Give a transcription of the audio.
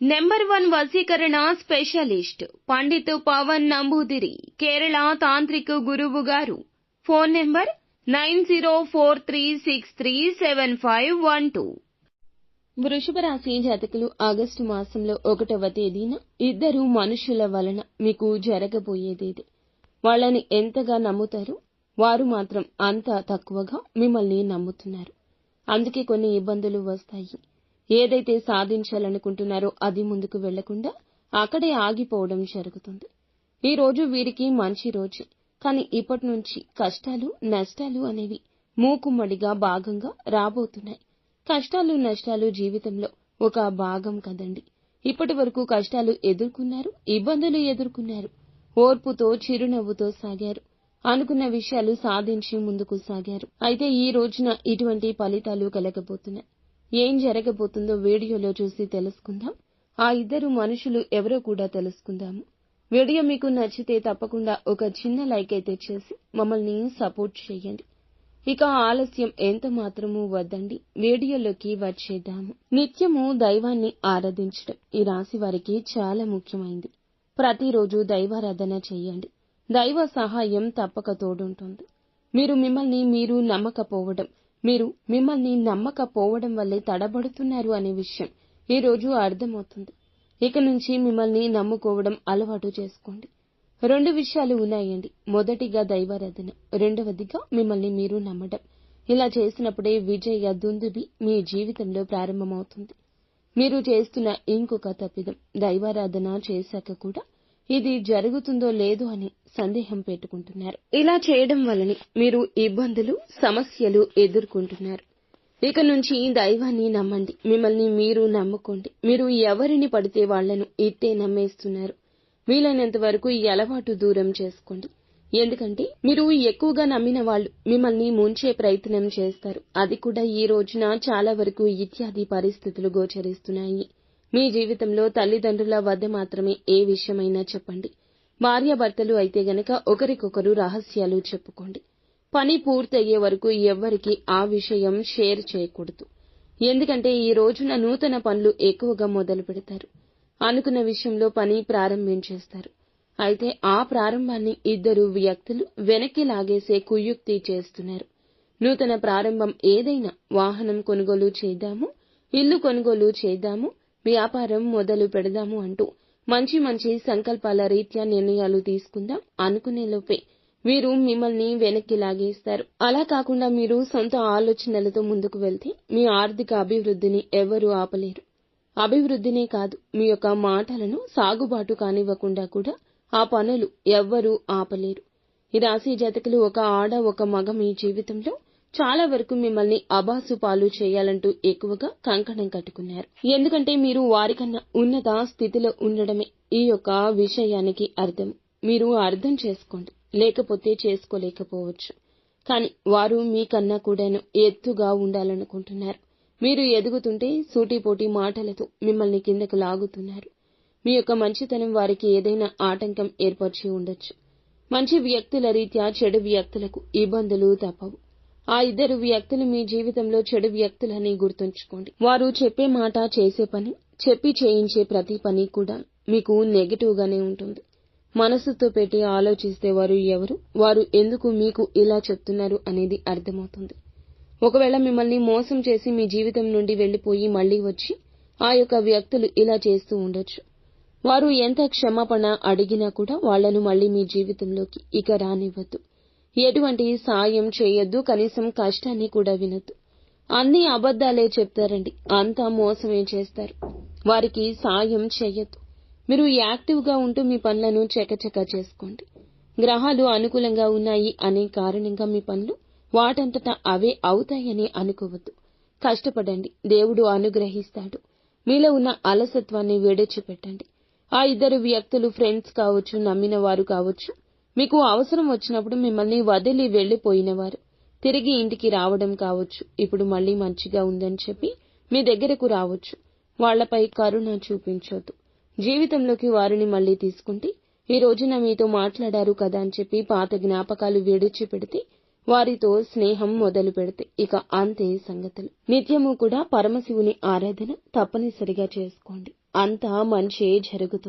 Number one వసీకరణ specialist Pandit Pavan Namboodiri Kerala తాంత్రిక గురువు గారు. Phone number nine zero four three six three seven five one two. వృషభ రాశి జాతకులు ఆగస్టు మాసంలో ఒకటవ తేదీన ఇద్దరు మనుషుల వలన మీకు జరగబోయేదేది వాళ్ళని ఎంతగా నమ్ముతారో? వారు మాత్రం అంత తక్కువగా మిమ్మల్ని నమ్ముతున్నారు. అందుకే కొన్ని ఇబ్బందులు వస్తాయి. ఏదైతే సాధించాలనుకుంటున్నారో అది ముందుకు వెళ్ళకుండా అక్కడే ఆగిపోవడం జరుగుతుంది. ఈ రోజు వీరికి మంచి రోజు. కానీ ఇప్పటి నుంచి కష్టాలు నష్టాలు అనేవి మూకుమ్మడిగా భాగంగా రాబోతున్నాయి. కష్టాలు నష్టాలు జీవితంలో ఒక భాగం కదండి. ఇప్పటి వరకు కష్టాలు ఎదుర్కొన్నారు ఇబ్బందులు ఎదుర్కొన్నారు. ఓర్పుతో చిరునవ్వుతో సాగారు. అనుకున్న విషయాలు సాధించి ముందుకు సాగారు. అయితే ఈ రోజున ఇటువంటి ఫలితాలు కలగబోతున్నాయి. ఏం జరగబోతుందో వీడియోలో చూసి తెలుసుకుందాం. ఆ ఇద్దరు మనుషులు ఎవరో కూడా తెలుసుకుందాము. వీడియో మీకు నచ్చితే తప్పకుండా ఒక చిన్న లైక్ అయితే చేసి మమ్మల్ని సపోర్ట్ చేయండి. ఇక ఆలస్యం ఎంత మాత్రమూ వద్దండి. వీడియోలోకి వచ్చేద్దాము. నిత్యము దైవాన్ని ఆరాధించడం ఈ రాశి వారికి చాలా ముఖ్యమైంది. ప్రతిరోజు దైవారాధన చేయండి. దైవ సహాయం తప్పక తోడుంటుంది. మీరు మిమ్మల్ని మీరు నమ్మకపోవడం మీరు మిమ్మల్ని నమ్మకపోవడం వల్లే తడబడుతున్నారు అనే విషయం ఈ రోజు అర్థమవుతుంది. ఇక నుంచి మిమ్మల్ని నమ్ముకోవడం అలవాటు చేసుకోండి. రెండు విషయాలు ఉన్నాయండి. మొదటిగా దైవారాధన. రెండవదిగా మిమ్మల్ని మీరు నమ్మడం. ఇలా చేసినప్పుడే విజయ దుందుబి మీ జీవితంలో ప్రారంభమవుతుంది. మీరు చేస్తున్న ఇంకొక తప్పిదం దైవారాధన చేశాక కూడా ఇది జరుగుతుందో లేదో అని సందేహం పెట్టుకుంటున్నారు. ఇలా చేయడం వల్లనే మీరు ఇబ్బందులు సమస్యలు ఎదుర్కొంటున్నారు. ఇక నుంచి దైవాన్ని నమ్మండి. మిమ్మల్ని మీరు నమ్ముకోండి. మీరు ఎవరిని పడితే వాళ్ళను ఇట్టే నమ్మేస్తున్నారు. వీలైనంత వరకు ఈ అలవాటు దూరం చేసుకోండి. ఎందుకంటే మీరు ఎక్కువగా నమ్మిన వాళ్ళు మిమ్మల్ని ముంచే ప్రయత్నం చేస్తారు. అది కూడా ఈ రోజున చాలా వరకు ఇత్యాది పరిస్థితులు గోచరిస్తున్నాయి. మీ జీవితంలో తల్లిదండ్రుల వద్ద మాత్రమే ఏ విషయమైనా చెప్పండి. భార్యాభర్తలు అయితే గనక ఒకరికొకరు రహస్యాలు చెప్పుకోండి. పని పూర్తయ్యే వరకు ఎవ్వరికి ఆ విషయం షేర్ చేయకూడదు. ఎందుకంటే ఈ రోజున నూతన పనులు ఎక్కువగా మొదలు పెడతారు. అనుకున్న విషయంలో పని ప్రారంభించేస్తారు. అయితే ఆ ప్రారంభాన్ని ఇద్దరు వ్యక్తులు వెనక్కి లాగేసే కుయుక్తి చేస్తున్నారు. నూతన ప్రారంభం ఏదైనా వాహనం కొనుగోలు చేద్దాము ఇల్లు కొనుగోలు చేద్దాము వ్యాపారం మొదలు పెడదాము అంటూ మంచి మంచి సంకల్పాల రీత్యా నిర్ణయాలు తీసుకుందాం అనుకునే లోపే వీరు మిమ్మల్ని వెనక్కి లాగేస్తారు. అలా కాకుండా మీరు సొంత ఆలోచనలతో ముందుకు వెళ్తే మీ ఆర్థిక అభివృద్ధిని ఎవరూ ఆపలేరు. అభివృద్ధినే కాదు మీ యొక్క మాటలను సాగుబాటు కానివ్వకుండా కూడా ఆ పనులు ఎవ్వరూ ఆపలేరు. ఈ రాశి జాతకులు ఒక ఆడ ఒక మగ మీ జీవితంలో చాలా వరకు మిమ్మల్ని అబాసు పాలు చేయాలంటూ ఎక్కువగా కంకణం కట్టుకున్నారు. ఎందుకంటే మీరు వారికన్నా ఉన్నత స్థితిలో ఉండడమే ఈ యొక్క విషయానికి అర్థం. మీరు అర్థం చేసుకోండి లేకపోతే చేసుకోలేకపోవచ్చు. కానీ వారు మీకన్నా కూడాను ఎత్తుగా ఉండాలనుకుంటున్నారు. మీరు ఎదుగుతుంటే సూటిపోటి మాటలతో మిమ్మల్ని కిందకు లాగుతున్నారు. మీ యొక్క మంచితనం వారికి ఏదైనా ఆటంకం ఏర్పరిచి ఉండొచ్చు. మంచి వ్యక్తుల రీత్యా చెడు వ్యక్తులకు ఇబ్బందులు తప్పవు. ఆ ఇద్దరు వ్యక్తులు మీ జీవితంలో చెడు వ్యక్తులని గుర్తుంచుకోండి. వారు చెప్పే మాట చేసే పని చెప్పి చేయించే ప్రతి పని కూడా మీకు నెగిటివ్ గానే ఉంటుంది. మనసుతో పెట్టి ఆలోచిస్తే వారు ఎవరు? వారు ఎందుకు మీకు ఇలా చెప్తున్నారు అనేది అర్థమవుతుంది. ఒకవేళ మిమ్మల్ని మోసం చేసి మీ జీవితం నుండి వెళ్ళిపోయి మళ్ళీ వచ్చి ఆ యొక్క వ్యక్తులు ఇలా చేస్తూ ఉండొచ్చు. వారు ఎంత క్షమాపణ అడిగినా కూడా వాళ్ళను మళ్ళీ మీ జీవితంలోకి ఇక రానివ్వద్దు. ఎటువంటి సాయం చేయొద్దు కనీసం కష్టాన్ని కూడా వినొద్దు. అన్ని అబద్ధాలే చెప్తారండి. అంతా మోసమే చేస్తారు. వారికి సాయం చేయొద్దు. మీరు యాక్టివ్గా ఉంటూ మీ పనులను చకచక చేసుకోండి. గ్రహాలు అనుకూలంగా ఉన్నాయి అనే కారణంగా మీ పనులు వాటంతటా అవే అవుతాయని అనుకోవద్దు. కష్టపడండి. దేవుడు అనుగ్రహిస్తాడు. మీలో ఉన్న అలసత్వాన్ని విడిచిపెట్టండి. ఆ ఇద్దరు వ్యక్తులు ఫ్రెండ్స్ కావచ్చు నమ్మిన వారు కావచ్చు మీకు అవసరం వచ్చినప్పుడు మిమ్మల్ని వదిలి వెళ్ళిపోయినవారు తిరిగి ఇంటికి రావడం కావచ్చు. ఇప్పుడు మళ్ళీ మంచిగా ఉందని చెప్పి మీ దగ్గరకు రావచ్చు. వాళ్ళపై కరుణ చూపించొద్దు. జీవితంలోకి వారిని మళ్ళీ తీసుకుంటే ఈ రోజున మీతో మాట్లాడారు కదా అని చెప్పి పాత జ్ఞాపకాలు విడిచిపెడితే వారితో స్నేహం మొదలు పెడితే ఇక అంతే సంగతులు. నిత్యము కూడా పరమశివుని ఆరాధన తప్పనిసరిగా చేసుకోండి. అంతా మంచే జరుగుతుంది.